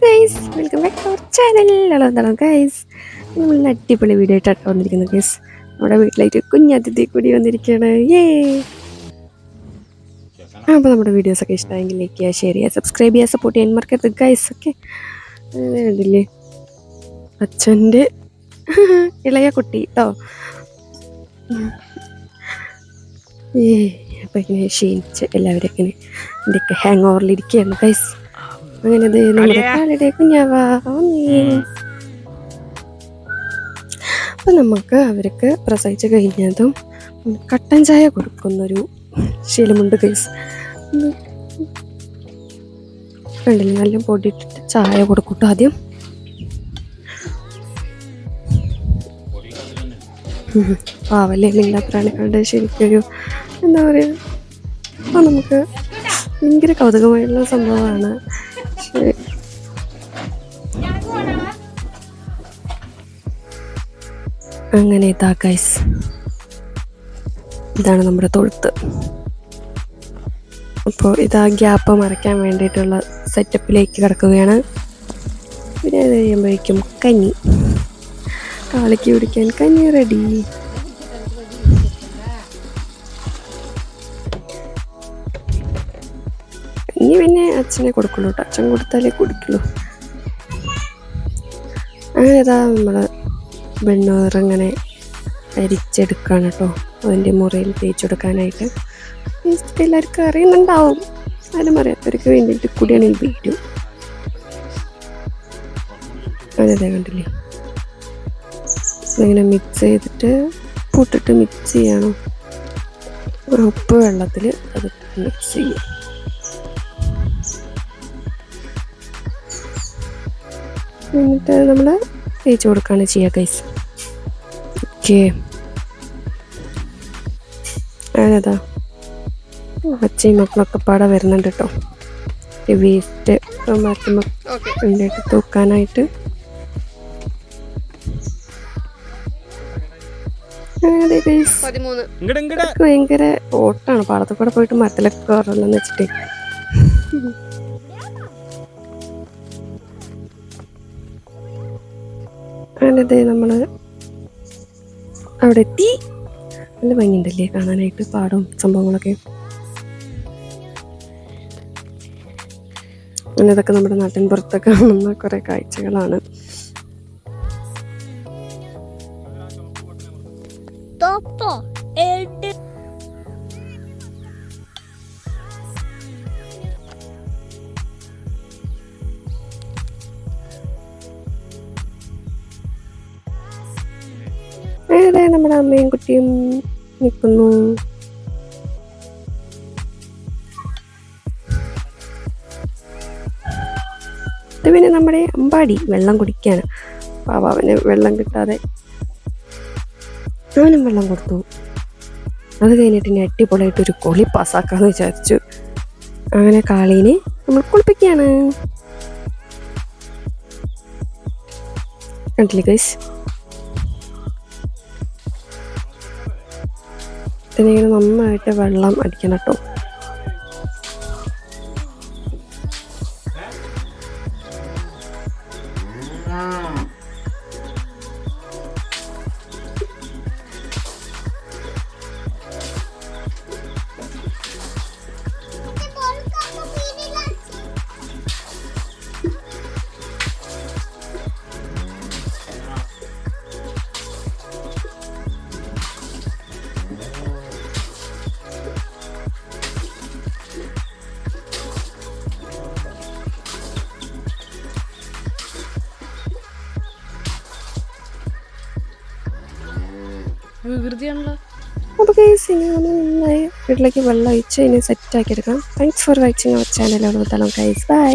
Guys welcome back to our channel എന്താണ് guys നമ്മൾ അടിപൊളി വീഡിയോ ആയിട്ടാണ് വന്നിരിക്കുന്നത് ഗൈസ് നമ്മുടെ വീട്ടിലേക്ക് കുഞ്ഞതിഥി കൂടി വന്നിരിക്കുകയാണ്. ഏ അപ്പോൾ നമ്മുടെ വീഡിയോസൊക്കെ ഇഷ്ടമായെങ്കിൽ ലൈക്ക് ചെയ്യുക ഷെയർ ചെയ്യുക സബ്സ്ക്രൈബ് ചെയ്യുക സപ്പോർട്ട് ചെയ്യാൻ മറക്കരുത് ഗൈസ് ഓക്കെ കണ്ടില്ലേ? അച്ഛന്റെ ഇളയ കുട്ടി കേട്ടോ ഏ അപ്പം ഇങ്ങനെ ക്ഷീണിച്ച് എല്ലാവരും ഇങ്ങനെ എന്തൊക്കെ ഹാങ് ഓവറിലിരിക്കുകയാണ് ഗൈസ് അങ്ങനെ ദേ നമ്മുടെ കാലയുടെ കുഞ്ഞാവാ വന്നേ. അപ്പൊ നമുക്ക് അവർക്ക് പ്രസവിച്ച് കഴിഞ്ഞതും കട്ടൻ ചായ കൊടുക്കുന്നൊരു ശീലമുണ്ട് ഗൈസ് കണ്ടില്ല? നല്ല പൊടിയിട്ടിട്ട് ചായ കൊടുക്കൂട്ടോ ആദ്യം. ആവല്ലേ പാവല്ലേ മിണ്ടാത്രാണ് കണ്ട് ശരിക്കൊരു എന്താ പറയുക അപ്പോൾ നമുക്ക് ഭയങ്കര കൗതുകമായിട്ടുള്ള സംഭവമാണ്. അങ്ങനെ ഇതാ ഗൈസ് ഇതാണ് നമ്മുടെ തൊഴുത്ത്. അപ്പോൾ ഇതാ ഗ്യാപ്പ് മറയ്ക്കാൻ വേണ്ടിയിട്ടുള്ള സെറ്റപ്പിലേക്ക് കിടക്കുകയാണ്. പിന്നെ അത് കഴിയുമ്പോഴേക്കും കഞ്ഞി. കാളിക്ക് കുടിക്കാൻ കഞ്ഞി റെഡി കഞ്ഞി പിന്നെ അച്ഛനെ കൊടുക്കുള്ളൂ കേട്ടോ അച്ഛൻ കൊടുത്താലേ കുടിക്കുള്ളൂ. അങ്ങനെ ഇതാ നമ്മൾ ഇങ്ങനെ അരിച്ചെടുക്കുകയാണ് കേട്ടോ. അതിന്റെ മുറിയിൽ തേച്ചെടുക്കാനായിട്ട് കൊടുക്കാനായിട്ട്. എല്ലാവർക്കും അറിയുന്നുണ്ടാവും. ആരും അറിയാത്തവർക്ക് വേണ്ടിയിട്ട് കൂടിയാണ് ഈ വീഡിയോ. അതെ കണ്ടില്ലേ? ഇങ്ങനെ മിക്സ് ചെയ്തിട്ട് പൊട്ടിട്ട് മിക്സ് ചെയ്യണം. ഒരു ഉപ്പ് വെള്ളത്തിൽ അത് മിക്സ് ചെയ്യും. എന്നിട്ട് നമ്മൾ തേച്ച് കൊടുക്കുകയാണ് ചെയ്യുക ഗൈസ് ഓക്കെ അതാ അച്ഛയും മക്കളൊക്കെ പാടെ വരുന്നുണ്ട് കേട്ടോ. വേസ്റ്റ് മാറ്റുമ്പോൾ ഉണ്ടായിട്ട് തൂക്കാനായിട്ട്. ഭയങ്കര ഓട്ടാണ്. പാടത്ത് കൂടെ പോയിട്ട് മരത്തിലൊക്കെ കയറണമെന്ന് വെച്ചിട്ട്. അങ്ങനത്തെ നമ്മൾ അവിടെ എത്തി നല്ല ഭംഗിയുണ്ടല്ലേ കാണാനായിട്ട് പാടും സംഭവങ്ങളൊക്കെ. അങ്ങനെ നമ്മുടെ നാട്ടിൻ പുറത്തൊക്കെ കാണുന്ന കുറെ കാഴ്ചകളാണ്. എട്ട് അതെ നമ്മുടെ അമ്മയും കുട്ടിയും നിൽക്കുന്നു. പിന്നെ നമ്മുടെ അമ്പാടി വെള്ളം കുടിക്കാണ് പാവ അവന് വെള്ളം കിട്ടാതെ. അവനും വെള്ളം കൊടുത്തു. അത് കഴിഞ്ഞിട്ട് ഇനി അടിപൊളിയായിട്ട് ഒരു കുളി പാസ്സാക്കാന്ന് വിചാരിച്ചു. അങ്ങനെ കാളീനെ നമ്മൾ കുളിപ്പിക്കുകയാണ്. കണ്ടില്ലേ ഗൈസ് ഇതിനിങ്ങനെ നന്നായിട്ട് വെള്ളം അടിക്കണം കേട്ടോ. കേസ് വീട്ടിലേക്ക് വെള്ളം ഒഴിച്ച് ഇനി സെറ്റ് ആക്കി എടുക്കാം. Thanks for watching our channel guys bye